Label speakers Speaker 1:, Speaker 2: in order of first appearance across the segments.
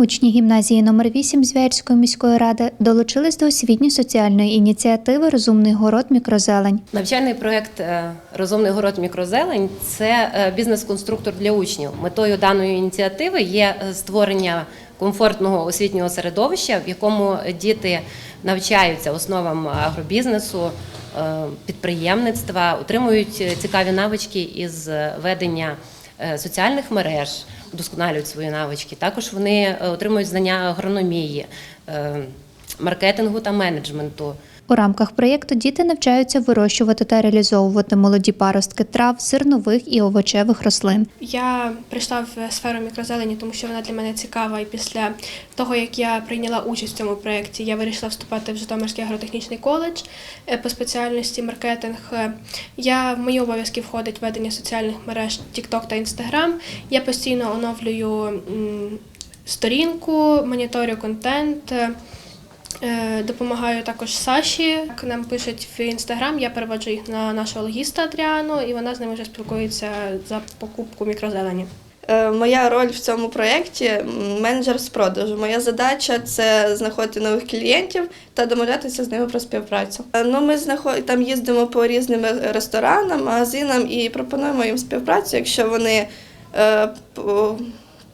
Speaker 1: Учні гімназії номер 8 Звярської міської ради долучились до освітньо-соціальної ініціативи Розумний город мікрозелень.
Speaker 2: Навчальний проєкт е, Розумний город мікрозелень це е, бізнес-конструктор для учнів. Метою даної ініціативи є е, створення комфортного освітнього середовища, в якому діти навчаються основам агробізнесу, підприємництва, отримують цікаві навички із ведення соціальних мереж, удосконалюють свої навички. Також вони е, отримують знання агрономії, е, маркетингу та менеджменту.
Speaker 1: У рамках проєкту діти навчаються вирощувати та реалізовувати молоді паростки трав, зернових і овочевих рослин.
Speaker 3: Я прийшла в сферу мікрозелені, тому що вона для мене цікава. І після того, як я прийняла участь в цьому проєкті, я вирішила вступати в Житомирський агротехнічний коледж е, по спеціальності маркетинг. Е, Я в мої обов'язки входить ведення соціальних мереж TikTok та Instagram. Я постійно оновлюю сторінку, моніторю контент. Е, Допомагаю також Саші. Як Нам пишуть в інстаграм, я переводжу їх на нашого логіста Адріану, і вона з ними вже спілкується за покупку мікрозелені.
Speaker 4: Е, Моя роль в цьому проєкті менеджер з продажу. Моя задача це знаходити нових клієнтів та домовлятися з ними про співпрацю. Е, Ну, ми знаход... там їздимо по різним ресторанам, магазинам і пропонуємо їм співпрацю. Якщо вони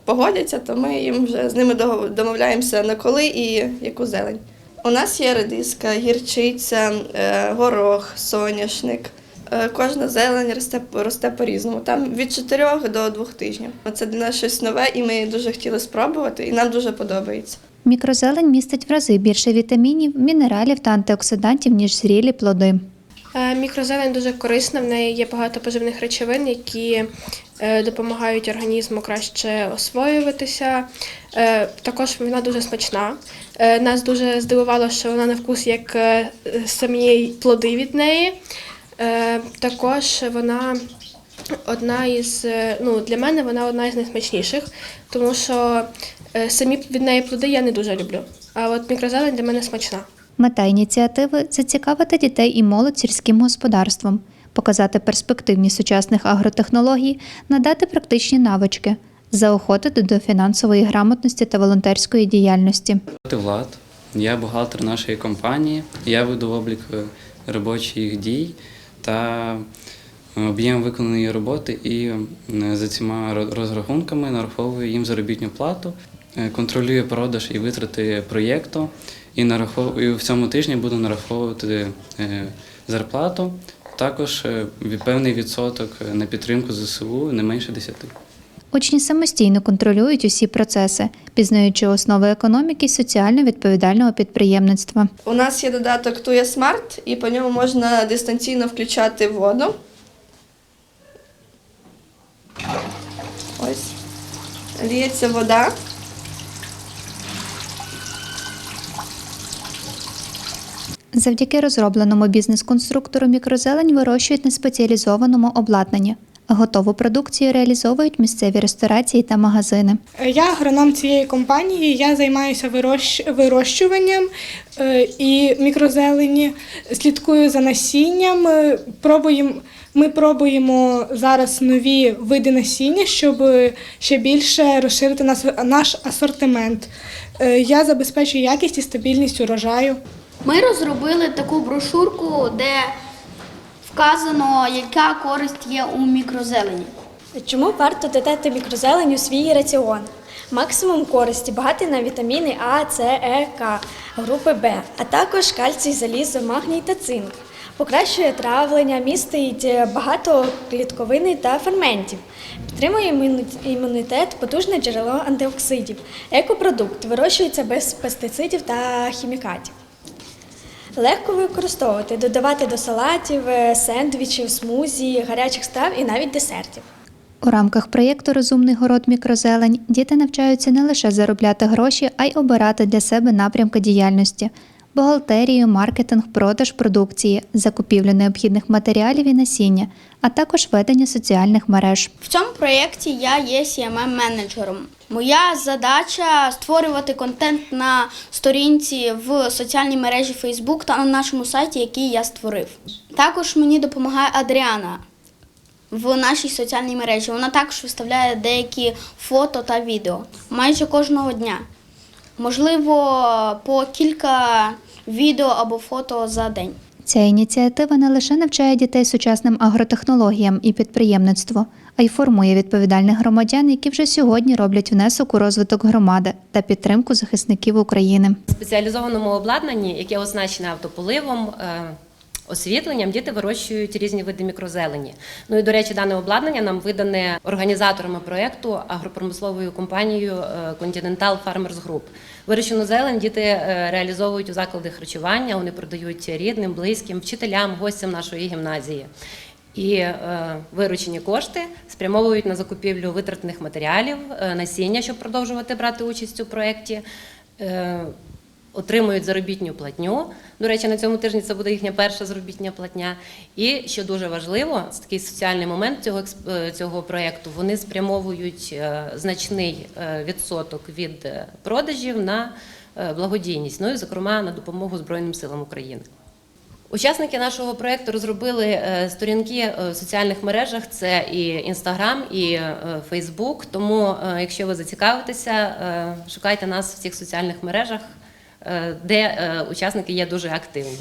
Speaker 4: погодяться, то ми їм вже з ними домовляємося на коли і яку зелень. У нас є редиска, гірчиця, е, горох, соняшник. Е, Кожна зелень росте, росте по-різному. Там від 4 до 2 тижнів. Це для нас щось нове, і ми дуже хотіли спробувати, і нам дуже подобається.
Speaker 1: Мікрозелень містить в рази більше вітамінів, мінералів та антиоксидантів, ніж зрілі плоди.
Speaker 3: Е, Мікрозелень дуже корисна, в неї є багато поживних речовин, які е, допомагають організму краще освоюватися. Е, Також вона дуже смачна. Нас дуже здивувало, що вона на вкус як самі плоди від неї. Також вона одна із, ну, для мене вона одна із найсмачніших, тому що самі від неї плоди я не дуже люблю. А от мікрозелень для мене смачна.
Speaker 1: Мета ініціативи зацікавити дітей і молодь сільським господарством, показати перспективні сучасних агротехнологій, надати практичні навички, заохотити до фінансової грамотності та волонтерської діяльності.
Speaker 5: Влад, я бухгалтер нашої компанії. Я веду облік е, робочих дій та е, об'єм виконаної роботи і е, за цими ро- розрахунками нараховую їм заробітну плату, е, контролюю продаж і витрати проєкту і, нарахов... і в цьому тижні буду нараховувати е, зарплату. Також е, певний відсоток на підтримку ЗСУ не менше 10.
Speaker 1: Учні самостійно контролюють усі процеси, пізнаючи основи економіки соціально відповідального підприємництва.
Speaker 4: У нас є додаток Туя Смарт, і по ньому можна дистанційно включати воду. Ось. Ліється вода.
Speaker 1: Завдяки розробленому бізнес-конструктору мікрозелень вирощують на спеціалізованому обладнанні. Готову продукцію реалізовують місцеві ресторації та магазини.
Speaker 6: Я агроном цієї компанії. Я займаюся вирощ- вирощуванням е, і мікрозелені, слідкую за насінням. е, Пробуємо, ми пробуємо зараз нові види насіння, щоб ще більше розширити наш асортимент. Е, Я забезпечую якість і стабільність урожаю.
Speaker 7: Ми розробили таку брошурку, де вказано, яка користь є у мікрозелені.
Speaker 8: Чому варто додати мікрозелень у свій раціон? Максимум користі багатий на вітаміни А, С, Е, К, групи Б, а також кальцій, залізо, магній та цинк. Покращує травлення, містить е, багато клітковини та ферментів. Підтримує імунітет, потужне джерело антиоксидів. Екопродукт вирощується без пестицидів та хімікатів. Легко використовувати, додавати до салатів, е, сендвічів, смузі, гарячих страв і навіть десертів.
Speaker 1: У рамках проєкту Розумний город мікрозелень діти навчаються не лише заробляти гроші, а й обирати для себе напрямки діяльності. Бухгалтерію, маркетинг, продаж продукції, закупівлю необхідних матеріалів і насіння, а також ведення соціальних мереж.
Speaker 7: В цьому проєкті я є cmm менеджером Моя задача створювати контент на сторінці в соціальній мережі Facebook та на нашому сайті, який я створив. Також мені допомагає Адріана. в нашій соціальній мережі. Вона також виставляє деякі фото та відео майже кожного дня. Можливо, по кілька відео або фото за день.
Speaker 1: Ця ініціатива не лише навчає дітей сучасним агротехнологіям і підприємництву, а й формує відповідальних громадян, які вже сьогодні роблять внесок у розвиток громади та підтримку захисників України.
Speaker 2: В спеціалізованому обладнанні, яке оснащене автополивом, е, освітленням, діти вирощують різні види мікрозелені. Ну і до речі, дане обладнання нам видане організаторами проєкту агропромисловою компанією е, Continental Farmers Group. Вирощену зелень діти е, реалізовують у заклади харчування. Вони продають рідним, близьким, вчителям, гостям нашої гімназії. І е, виручені кошти спрямовують на закупівлю витратних матеріалів, е, насіння, щоб продовжувати брати участь у проєкті. Е, отримують заробітню платню. До речі, на цьому тижні це буде їхня перша заробітня платня. І що дуже важливо, це такий соціальний момент цього е, цього проєкту. Вони спрямовують е, значний е, відсоток від продажів на благодійність, ну і зокрема на допомогу Збройним силам України. Учасники нашого проєкту розробили сторінки в соціальних мережах. Це і Інстаграм, і Фейсбук. Тому, якщо ви зацікавитеся, шукайте нас в цих соціальних мережах, де е, учасники є дуже активні.